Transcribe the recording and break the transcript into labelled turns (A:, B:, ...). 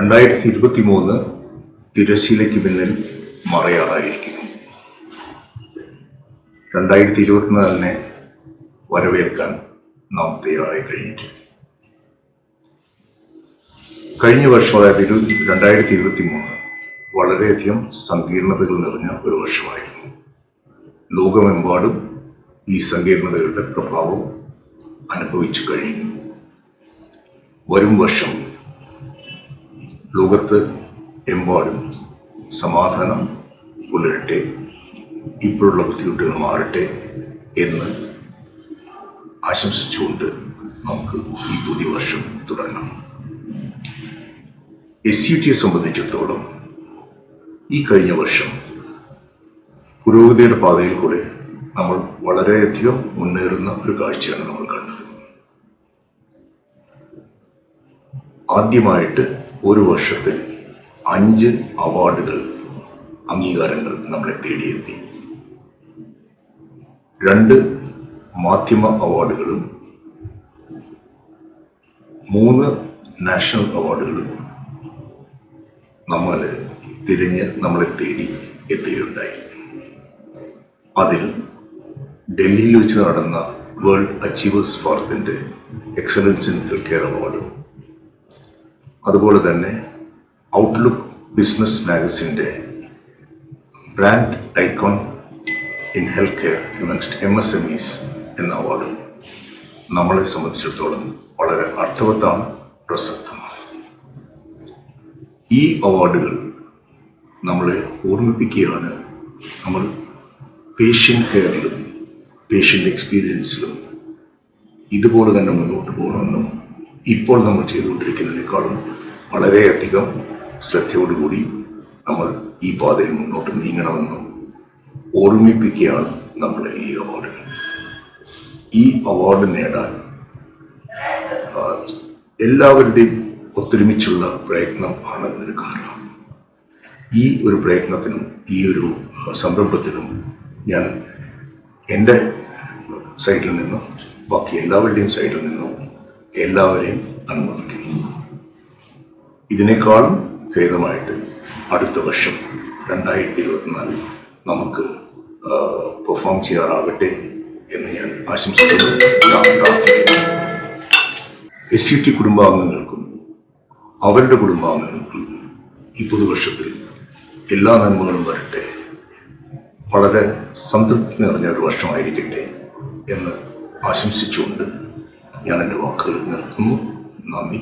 A: രണ്ടായിരത്തി ഇരുപത്തി മൂന്ന് തിരശീലയ്ക്ക് പിന്നിൽ മറയാറായിരിക്കുന്നു. രണ്ടായിരത്തി ഇരുപത്തിനാലിനെ വരവേൽക്കാൻ നാം തയ്യാറായി കഴിഞ്ഞിട്ടുണ്ട് കഴിഞ്ഞ വർഷം അതായത് ഇരു രണ്ടായിരത്തി ഇരുപത്തി മൂന്ന് വളരെയധികം സങ്കീർണതകൾ നിറഞ്ഞ ഒരു വർഷമായിരുന്നു. ലോകമെമ്പാടും ഈ സങ്കീർണതകളുടെ പ്രഭാവം അനുഭവിച്ചു കഴിഞ്ഞു. വരും വർഷം ലോകത്ത് എമ്പാടും സമാധാനം പുലരട്ടെ ഇപ്പോഴുള്ള ബുദ്ധിമുട്ടുകൾ മാറട്ടെ എന്ന് ആശംസിച്ചുകൊണ്ട് നമുക്ക് ഈ പുതിയ വർഷം തുടങ്ങാം. എസ് യു ടിയെ സംബന്ധിച്ചിടത്തോളം ഈ കഴിഞ്ഞ വർഷം പുരോഗതിയുടെ പാതയിൽ കൂടെ നമ്മൾ വളരെയധികം മുന്നേറുന്ന ഒരു കാഴ്ചയാണ് നമ്മൾ കണ്ടത്. ആദ്യമായിട്ട് ഒരു വർഷത്തിൽ അഞ്ച് അവാർഡുകൾ അംഗീകാരങ്ങൾ നമ്മളെ തേടിയെത്തി. രണ്ട് മാധ്യമ അവാർഡുകളും മൂന്ന് നാഷണൽ അവാർഡുകളും നമ്മൾ തിരിഞ്ഞ് നമ്മളെ തേടി എത്തുകയുണ്ടായി. അതിൽ ഡൽഹിയിൽ വെച്ച് നടന്ന വേൾഡ് അച്ചീവേഴ്സ് ഫോറത്തിന്റെ എക്സലൻസ് ഇൻ ഹെൽത്ത് കെയർ അവാർഡും അതുപോലെ തന്നെ Outlook business മാഗസിന്റെ brand icon in health care M S M Es എന്ന അവാർഡും നമ്മളെ സംബന്ധിച്ചിടത്തോളം വളരെ അർത്ഥവത്താണ് പ്രസക്തമാണ്. ഈ അവാർഡുകൾ നമ്മളെ ഓർമ്മിപ്പിക്കുകയാണ് നമ്മൾ പേഷ്യന്റ് കെയറിലും പേഷ്യന്റ് എക്സ്പീരിയൻസിലും ഇതുപോലെ തന്നെ മുന്നോട്ട് പോകണമെന്നും ഇപ്പോൾ നമ്മൾ ചെയ്തുകൊണ്ടിരിക്കുന്നതിനേക്കാളും വളരെയധികം ശ്രദ്ധയോടുകൂടി നമ്മൾ ഈ പാതയിൽ മുന്നോട്ട് നീങ്ങണമെന്നും ഓർമ്മിപ്പിക്കുകയാണ് നമ്മൾ ഈ അവാർഡുകൾ. ഈ അവാർഡ് നേടാൻ എല്ലാവരുടെയും ഒത്തൊരുമിച്ചുള്ള പ്രയത്നം ആണ് ഇതിന് കാരണം. ഈ ഒരു പ്രയത്നത്തിനും ഈ ഒരു സംരംഭത്തിനും ഞാൻ എന്റെ സൈഡിൽ നിന്നും ബാക്കി എല്ലാവരുടെയും സൈഡിൽ നിന്നും എല്ലാവരെയും അനുമോദിക്കുന്നു. ഇതിനേക്കാളും ഭേദമായിട്ട് അടുത്ത വർഷം രണ്ടായിരത്തി ഇരുപത്തിനാലിൽ നമുക്ക് പെർഫോം ചെയ്യാറാകട്ടെ എന്ന് ഞാൻ ആശംസിക്കുന്നു. എസ് സി ടി കുടുംബാംഗങ്ങൾക്കും അവരുടെ കുടുംബാംഗങ്ങൾക്കും ഈ പുതുവർഷത്തിൽ എല്ലാ നന്മകളും വരട്ടെ. വളരെ സംതൃപ്തി നിറഞ്ഞ ഒരു വർഷമായിരിക്കട്ടെ എന്ന് ആശംസിച്ചുകൊണ്ട് ഞാൻ എന്റെ വാക്കുകൾ നിർത്തുന്നു. നന്ദി